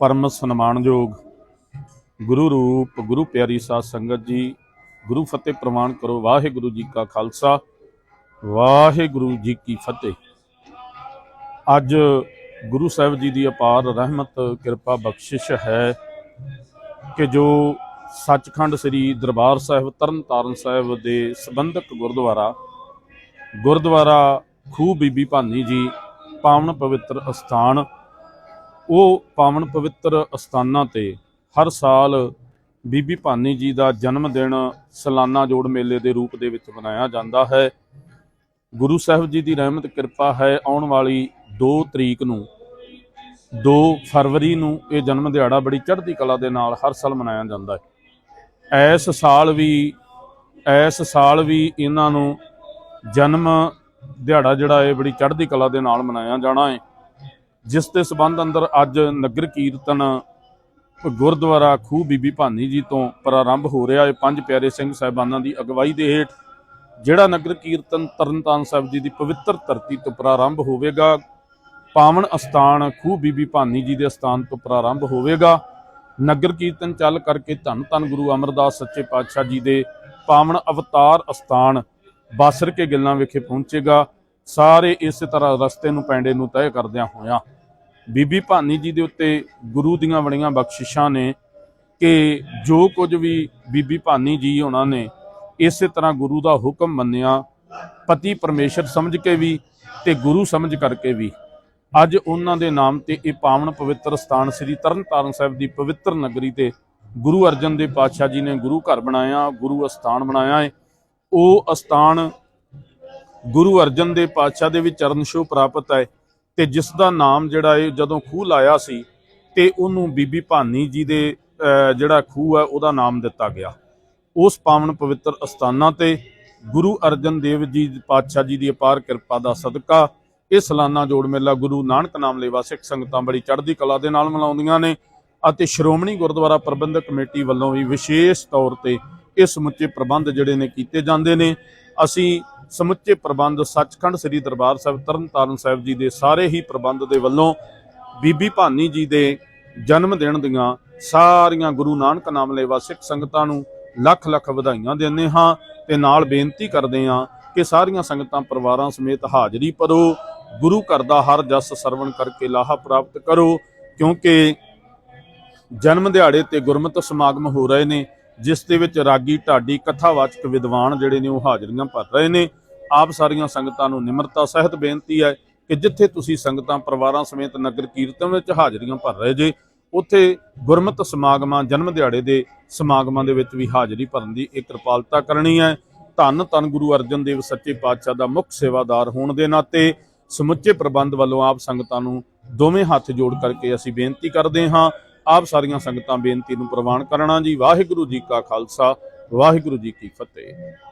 ਪਰਮ ਸਨਮਾਨਯੋਗ ਗੁਰੂ ਰੂਪ, ਗੁਰੂ ਪਿਆਰੀ ਸਾਧ ਸੰਗਤ ਜੀ, ਗੁਰੂ ਫਤਿਹ ਪ੍ਰਵਾਨ ਕਰੋ, ਵਾਹਿਗੁਰੂ ਜੀ ਕਾ ਖਾਲਸਾ, ਵਾਹਿਗੁਰੂ ਜੀ ਕੀ ਫਤਿਹ। ਅੱਜ ਗੁਰੂ ਸਾਹਿਬ ਜੀ ਦੀ ਅਪਾਰ ਰਹਿਮਤ, ਕਿਰਪਾ, ਬਖਸ਼ਿਸ਼ ਹੈ ਕਿ ਜੋ ਸੱਚਖੰਡ ਸ੍ਰੀ ਦਰਬਾਰ ਸਾਹਿਬ, ਤਰਨਤਾਰਨ ਸਾਹਿਬ ਦੇ ਸੰਬੰਧਕ ਗੁਰਦੁਆਰਾ ਗੁਰਦੁਆਰਾ ਖੂਹ ਬੀਬੀ ਭਾਨੀ ਜੀ, ਪਾਵਨ ਪਵਿੱਤਰ ਅਸਥਾਨ ਉਹ ਪਾਵਨ ਪਵਿੱਤਰ ਅਸਥਾਨਾਂ ਤੇ ਹਰ ਸਾਲ ਬੀਬੀ ਭਾਨੀ ਜੀ ਦਾ ਜਨਮ ਦਿਨ ਸਾਲਾਨਾ ਜੋੜ ਮੇਲੇ ਦੇ ਰੂਪ ਦੇ ਵਿੱਚ ਮਨਾਇਆ ਜਾਂਦਾ ਹੈ। ਗੁਰੂ ਸਾਹਿਬ ਜੀ ਦੀ ਰਹਿਮਤ, ਕਿਰਪਾ ਹੈ ਆਉਣ ਵਾਲੀ 2 ਤਰੀਕ ਨੂੰ। 2 ਫਰਵਰੀ ਨੂੰ ਇਹ ਜਨਮ ਦਿਹਾੜਾ ਬੜੀ ਚੜ੍ਹਦੀ ਕਲਾ ਦੇ ਨਾਲ ਹਰ ਸਾਲ ਮਨਾਇਆ ਜਾਂਦਾ ਹੈ। ਇਸ ਸਾਲ ਵੀ ਇਸ ਸਾਲ ਵੀ ਇਹਨਾਂ ਨੂੰ ਜਨਮ ਦਿਹਾੜਾ ਜਿਹੜਾ ਹੈ ਬੜੀ ਚੜ੍ਹਦੀ ਕਲਾ ਦੇ ਨਾਲ ਮਨਾਇਆ ਜਾਣਾ ਹੈ। ਜਿਸ ਦੇ ਸਬੰਧ ਅੰਦਰ ਅੱਜ ਨਗਰ ਕੀਰਤਨ ਗੁਰਦੁਆਰਾ ਖੂਹ ਬੀਬੀ ਭਾਨੀ ਜੀ ਤੋਂ ਪ੍ਰਾਰੰਭ ਹੋ ਰਿਹਾ ਹੈ। ਪੰਜ ਪਿਆਰੇ ਸਿੰਘ ਸਾਹਿਬਾਨਾਂ ਦੀ ਅਗਵਾਈ ਦੇ ਹੇਠ ਜਿਹੜਾ ਨਗਰ ਕੀਰਤਨ ਤਰਨਤਾਰਨ ਸਾਹਿਬ ਜੀ ਦੀ ਪਵਿੱਤਰ ਧਰਤੀ ਤੋਂ ਪ੍ਰਾਰੰਭ ਹੋਵੇਗਾ, ਪਾਵਨ ਅਸਥਾਨ ਖੂਹ ਬੀਬੀ ਭਾਨੀ ਜੀ ਦੇ ਅਸਥਾਨ ਤੋਂ ਪ੍ਰਾਰੰਭ ਹੋਵੇਗਾ। ਨਗਰ ਕੀਰਤਨ ਚੱਲ ਕਰਕੇ ਧੰਨ ਧੰਨ ਗੁਰੂ ਅਮਰਦਾਸ ਸੱਚੇ ਪਾਤਸ਼ਾਹ ਜੀ ਦੇ ਪਾਵਨ ਅਵਤਾਰ ਅਸਥਾਨ ਬਾਸਰ ਕੇ ਗਿੱਲਾਂ ਵਿਖੇ ਪਹੁੰਚੇਗਾ। ਸਾਰੇ ਇਸੇ ਤਰ੍ਹਾਂ ਰਸਤੇ ਨੂੰ, ਪੈਂਡੇ ਨੂੰ ਤੈਅ ਕਰਦਿਆਂ ਹੋਇਆਂ ਬੀਬੀ ਭਾਨੀ ਜੀ ਦੇ ਉੱਤੇ ਗੁਰੂ ਦੀਆਂ ਬੜੀਆਂ ਬਖਸ਼ਿਸ਼ਾਂ ਨੇ ਕਿ ਜੋ ਕੁਝ ਵੀ ਬੀਬੀ ਭਾਨੀ ਜੀ ਉਹਨਾਂ ਨੇ ਇਸੇ ਤਰ੍ਹਾਂ ਗੁਰੂ ਦਾ ਹੁਕਮ ਮੰਨਿਆ, ਪਤੀ ਪਰਮੇਸ਼ਰ ਸਮਝ ਕੇ ਵੀ ਤੇ ਗੁਰੂ ਸਮਝ ਕਰਕੇ ਵੀ। ਅੱਜ ਉਹਨਾਂ ਦੇ ਨਾਮ ਤੇ ਇਹ ਪਾਵਨ ਪਵਿੱਤਰ ਸਥਾਨ ਸ੍ਰੀ ਤਰਨਤਾਰਨ ਸਾਹਿਬ ਦੀ ਪਵਿੱਤਰ ਨਗਰੀ ਤੇ ਗੁਰੂ ਅਰਜਨ ਦੇਵ ਪਾਤਸ਼ਾਹ ਜੀ ਨੇ ਗੁਰੂ ਘਰ ਬਣਾਇਆ, ਗੁਰੂ ਅਸਥਾਨ ਬਣਾਇਆ ਹੈ ਉਹ ਅਸਥਾਨ ਗੁਰੂ ਅਰਜਨ ਦੇਵ ਪਾਤਸ਼ਾਹ ਦੇ ਵੀ ਚਰਨ ਛੋਹ ਪ੍ਰਾਪਤ ਹੈ ਤੇ ਜਿਸ ਦਾ ਨਾਮ ਜਿਹੜਾ ਹੈ ਜਦੋਂ ਖੂਹ ਲਾਇਆ ਸੀ ਤੇ ਉਹਨੂੰ ਬੀਬੀ ਭਾਨੀ ਜੀ ਦੇ ਜਿਹੜਾ ਖੂਹ ਹੈ ਉਹਦਾ ਨਾਮ ਦਿੱਤਾ ਗਿਆ। ਉਸ ਪਾਵਨ ਪਵਿੱਤਰ ਅਸਥਾਨਾਂ ਤੇ ਗੁਰੂ ਅਰਜਨ ਦੇਵ ਜੀ ਪਾਤਸ਼ਾਹ ਜੀ ਦੀ ਅਪਾਰ ਕਿਰਪਾ ਦਾ ਸਦਕਾ ਇਹ ਸਾਲਾਨਾ ਜੋੜ ਮੇਲਾ ਗੁਰੂ ਨਾਨਕ ਨਾਮ ਲੇਵਾ ਸਿੱਖ ਸੰਗਤਾਂ ਬੜੀ ਚੜ੍ਹਦੀ ਕਲਾ ਦੇ ਨਾਲ ਮਨਾਉਂਦੀਆਂ ਨੇ ਅਤੇ ਸ਼੍ਰੋਮਣੀ ਗੁਰਦੁਆਰਾ ਪ੍ਰਬੰਧਕ ਕਮੇਟੀ ਵੱਲੋਂ ਵੀ ਵਿਸ਼ੇਸ਼ ਤੌਰ ਤੇ ਇਹ ਸਮੁੱਚੇ ਪ੍ਰਬੰਧ ਜਿਹੜੇ ਨੇ ਕੀਤੇ ਜਾਂਦੇ ਨੇ। ਅਸੀਂ ਸਮੁੱਚੇ ਪ੍ਰਬੰਧ ਸੱਚਖੰਡ ਸ੍ਰੀ ਦਰਬਾਰ ਸਾਹਿਬ, ਤਰਨਤਾਰਨ ਸਾਹਿਬ ਜੀ ਦੇ ਸਾਰੇ ਹੀ ਪ੍ਰਬੰਧ ਦੇ ਵੱਲੋਂ ਬੀਬੀ ਭਾਨੀ ਜੀ ਦੇ ਜਨਮ ਦਿਨ ਦੀਆਂ ਸਾਰੀਆਂ ਗੁਰੂ ਨਾਨਕ ਨਾਮ ਲੇਵਾ ਸਿੱਖ ਸੰਗਤਾਂ ਨੂੰ ਲੱਖ ਲੱਖ ਵਧਾਈਆਂ ਦਿੰਦੇ ਹਾਂ ਤੇ ਨਾਲ ਬੇਨਤੀ ਕਰਦੇ ਹਾਂ ਕਿ ਸਾਰੀਆਂ ਸੰਗਤਾਂ ਪਰਿਵਾਰਾਂ ਸਮੇਤ ਹਾਜ਼ਰੀ ਭਰੋ, ਗੁਰੂ ਘਰ ਦਾ ਹਰ ਜਸ ਸਰਵਣ ਕਰਕੇ ਲਾਹਾ ਪ੍ਰਾਪਤ ਕਰੋ, ਕਿਉਂਕਿ ਜਨਮ ਦਿਹਾੜੇ ਤੇ ਗੁਰਮਤਿ ਸਮਾਗਮ ਹੋ ਰਹੇ ਨੇ, ਜਿਸ ਦੇ ਵਿੱਚ ਰਾਗੀ, ਢਾਡੀ, ਕਥਾਵਾਚਕ ਵਿਦਵਾਨ ਜਿਹੜੇ ਨੇ ਉਹ ਹਾਜ਼ਰੀਆਂ ਭਰ ਰਹੇ ਨੇ। ਆਪ ਸਾਰੀਆਂ ਸੰਗਤਾਂ ਨੂੰ ਨਿਮਰਤਾ, ਸਹਿਤ ਬੇਨਤੀ ਹੈ ਕਿ ਜਿੱਥੇ ਤੁਸੀਂ ਸੰਗਤਾਂ, ਪਰਿਵਾਰਾਂ ਸਮੇਤ ਨਗਰ ਕੀਰਤਨ ਵਿੱਚ ਹਾਜ਼ਰੀਆਂ ਭਰ ਰਹੇ ਜੇ, ਉੱਥੇ ਗੁਰਮਤਿ ਸਮਾਗਮਾਂ, ਜਨਮ ਦਿਹਾੜੇ ਦੇ ਸਮਾਗਮਾਂ ਦੇ ਵਿੱਚ ਵੀ ਹਾਜ਼ਰੀ ਭਰਨ ਦੀ ਇਹ ਕਿਰਪਾਲਤਾ ਕਰਨੀ ਹੈ। ਧੰਨ ਧੰਨ ਗੁਰੂ ਅਰਜਨ ਦੇਵ ਸੱਚੇ ਪਾਤਸ਼ਾਹ ਦਾ ਮੁੱਖ ਸੇਵਾਦਾਰ ਹੋਣ ਦੇ ਨਾਤੇ ਸਮੁੱਚੇ ਪ੍ਰਬੰਧ ਵੱਲੋਂ ਆਪ ਸੰਗਤਾਂ ਨੂੰ ਦੋਵੇਂ ਹੱਥ ਜੋੜ ਕਰਕੇ ਅਸੀਂ ਬੇਨਤੀ ਕਰਦੇ ਹਾਂ, ਆਪ ਸਾਰੀਆਂ ਸੰਗਤਾਂ ਬੇਨਤੀ ਨੂੰ ਪ੍ਰਵਾਨ ਕਰਨਾ ਜੀ। ਵਾਹਿਗੁਰੂ ਜੀ ਕਾ ਖਾਲਸਾ, ਵਾਹਿਗੁਰੂ ਜੀ ਕੀ ਫਤਿਹ।